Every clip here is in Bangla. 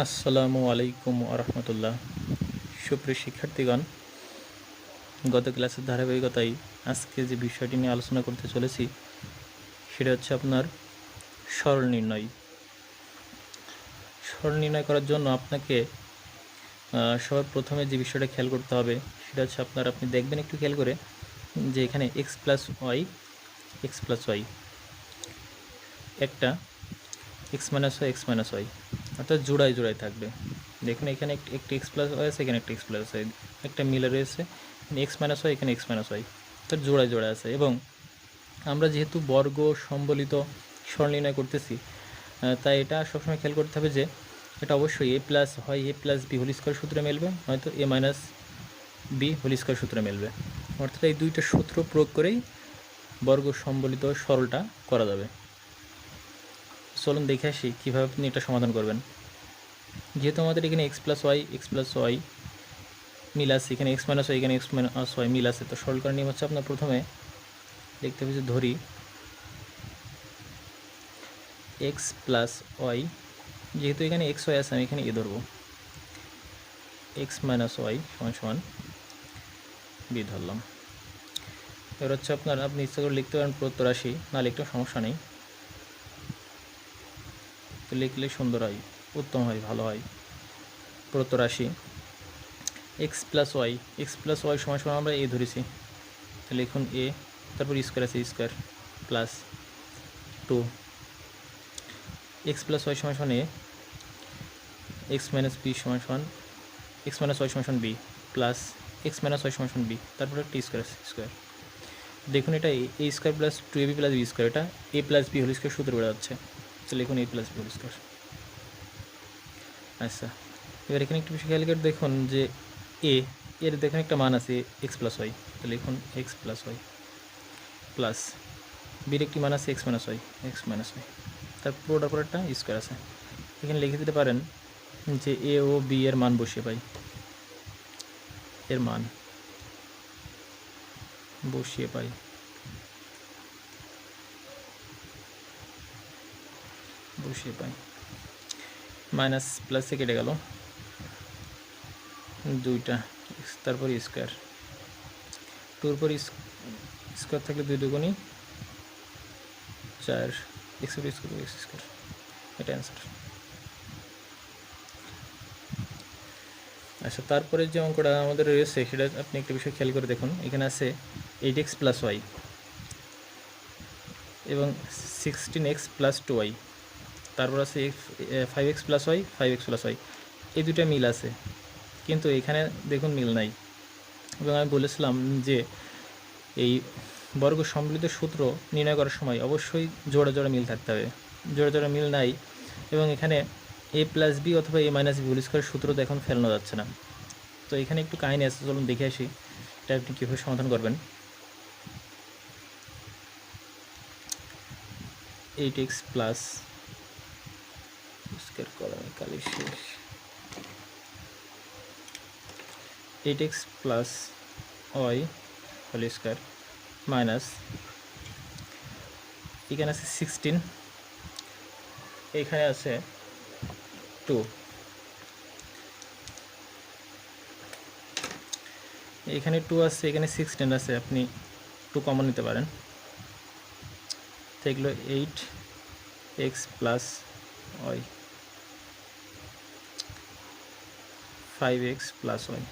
আসসালামু আলাইকুম আরহামতুল্লাহ সুপ্রিয় শিক্ষার্থীগণ, গত ক্লাসের ধারাবাহিকতায় আজকে যে বিষয়টি নিয়ে আলোচনা করতে চলেছি, সেটা হচ্ছে আপনার সরল নির্ণয়। সরল নির্ণয় করার জন্য আপনাকে সবার প্রথমে যে বিষয়টা খেয়াল করতে হবে, সেটা হচ্ছে আপনার, আপনি দেখবেন একটু খেয়াল করে যে এখানে x plus y x plus y একটা x minus y x minus y অর্থাৎ জোড়ায় জোড়ায় থাকবে। দেখুন, এখানে একটি এক্স প্লাস ওয়াই আছে এখানে একটা এক্স প্লাস ওয়াই একটা মিলে রয়েছে এক্স মাইনাস ওয়াই এখানে এক্স মাইনাস ওয়াই অর্থাৎ জোড়ায় জোড়ায় আছে। এবং আমরা যেহেতু বর্গ সম্বলিত সরল নির্ণয় করতেছি তাই এটা সবসময় খেয়াল করতে হবে যে এটা অবশ্যই এ প্লাস হয় a plus b whole square সূত্রে মিলবে হয়তো a minus b whole square সূত্রে মিলবে। অর্থাৎ এই দুইটা সূত্র প্রয়োগ করেই বর্গ সম্বলিত সরলটা করা যাবে। চলুন দেখে আসি কীভাবে আপনি এটা সমাধান করবেন। যেহেতু আমাদের এখানে x plus y x plus y মিল আছে, এখানে এক্স মাইনাস ওয়াই এখানে এক্স মাইনাস ওয়াই মিল আছে, তো সরল করার নিয়ম হচ্ছে আপনার প্রথমে দেখতে হবে যে ধরি এক্স প্লাস ওয়াই যেহেতু এখানে এক্স ওয়াই আছে, আমি এখানে এ ধরবো। এক্স মাইনাস ওয়াই সমান সমান বি ধরলাম। এবার হচ্ছে আপনার, আপনি ইচ্ছা করে লিখতে পারেন প্রত্যয় রাশি, না লিখতেও সমস্যা নেই। লিখলে সুন্দর হয়, উত্তম হয়, ভালো হয়। প্রত্যয় রাশি x plus y x plus y সময় সময় আমরা এ ধরেছি। তো লিখুন এ তারপর স্কোয়ার আছে square plus two x plus y সমান সমান এ এক্স মাইনাস বি সমান সমান এক্স মাইনাস ওয়াই সমান সমান b plus x minus y সমান সমান বি তারপরে টি স্কোয়ার আছে স্কোয়ার দেখুন এটা a square plus two a b plus b square এটা a plus b whole square সূত্র বেড়ে যাচ্ছে তো লিখুন এ প্লাস বি আচ্ছা এবার এখানে একটু বেশি খেয়াল করে দেখুন যে এ এর দেখুন একটা মান আছে এক্স প্লাস ওয়াই তো লিখুন এক্স প্লাস ওয়াই প্লাস বির একটি মান আছে x minus y x minus y তার পুরোটার পর একটা স্কোয়ার আছে। এখানে লিখে দিতে পারেন যে এ ও বি এর মান বসিয়ে পাই। এর মান বসিয়ে পাই। বসিয়ে পাই। মাইনাস প্লাসে কেটে গেল। দুইটা তারপর স্কোয়ার টুর পর স্কোয়ার থাকলে দুই দুগুণই চার। এক্স স্কোয়ার এক্স স্কোয়ার এটা অ্যান্সার আচ্ছা তারপরে যে অঙ্কটা আমাদের রয়েছে, সেটা আপনি একটা বিষয় খেয়াল করে দেখুন। এখানে আছে এইট এক্স প্লাস ওয়াই এবং sixteen x plus two y তারপর আছে x five x plus y five x plus y এই দুটা মিল আছে। কিন্তু এখানে দেখুন মিল নাই। এবং আমি বলেছিলাম যে এই বর্গ সম্মিলিত সূত্র নির্ণয় করার সময় অবশ্যই জোড়া জোড়া মিল থাকতে হবে। জোড়া জোড়া মিল নাই এবং এখানে এ প্লাস বি অথবা এ মাইনাস বি হোল সূত্র তো এখন ফেলানো যাচ্ছে না। তো এখানে একটু কাহিনী আছে, চলুন দেখে আসি। এটা আপনি কীভাবে সমাধান করবেন? এইট এক্স প্লাস স্কোয়ার করা কালি শেষ। Eight x plus y whole square minus এখানে আছে সিক্সটিন এখানে আছে টু এখানে টু আছে, এখানে সিক্সটিন আছে, আপনি টু কমন নিতে পারেন। এগুলো eight x plus y five x plus y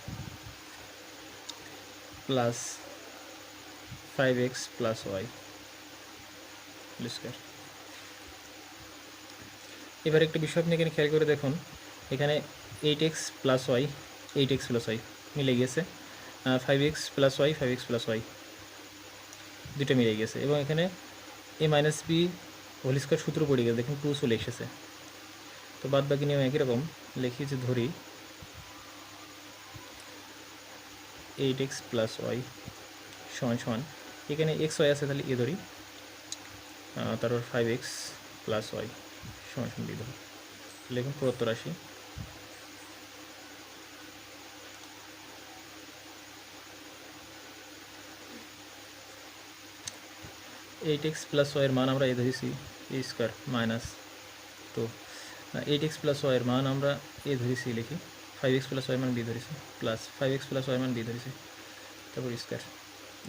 plus five x plus y square এবার একটা বিষয় আপনি এখানে খেয়াল করে দেখুন। এখানে eight x plus y eight x plus y মিলে গিয়েছে five x plus y five x plus y দুটো মিলে গেছে। এবং এখানে a minus b whole square সূত্র পড়ে গেছে। দেখুন টু চলে এসেছে। তো বাদ বাকি নিয়ম একই রকম। লিখি ধরি এইট এক্স প্লাস ওয়াই সমান সমান। এখানে এক্স ওয়াই আছে, তাহলে এ ধরি। তারপর ফাইভ এক্স প্লাস ওয়াই সমান সমান বি ধরি। প্রত্তর রাশি। এইট এক্স প্লাস ওয়াইয়ের মান আমরা এ ধরেছি a square minus two eight x plus ওয়াইয়ের মান আমরা এ ধরেছি, লিখি। ফাইভ এক্স প্লাস ওয়াই মান বি ধরেছি plus five x plus y মান বি ধরেছি, তারপর স্কোয়ার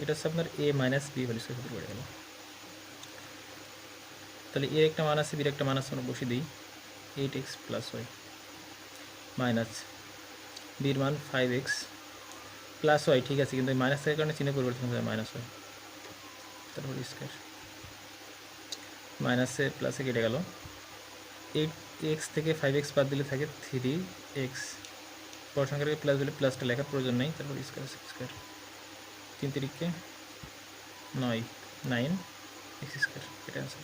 এটা হচ্ছে আপনার a minus b whole square পড়ে গেল তাহলে এর একটা মান আছে বির একটা মান আছে, আমরা বসে দিই eight x plus y minus বির মান ফাইভ এক্স প্লাস ওয়াই ঠিক আছে, কিন্তু মাইনাস থাকার কারণে চিহ্ন পরিবর্তন হয়ে মাইনাস ওয়াই তারপর স্কোয়ার মাইনাসে প্লাসে কেটে গেল। এইট এক্স থেকে ফাইভ এক্স বাদ দিলে থাকে থ্রি এক্স বড় সংখ্যাটাকে প্লাস বলে প্লাসটা লেখার প্রয়োজন নেই। তারপর স্কোয়ার স্কোয়ার তিন তিরিখকে নয় নাইন এক্স স্কোয়ার এটা আছে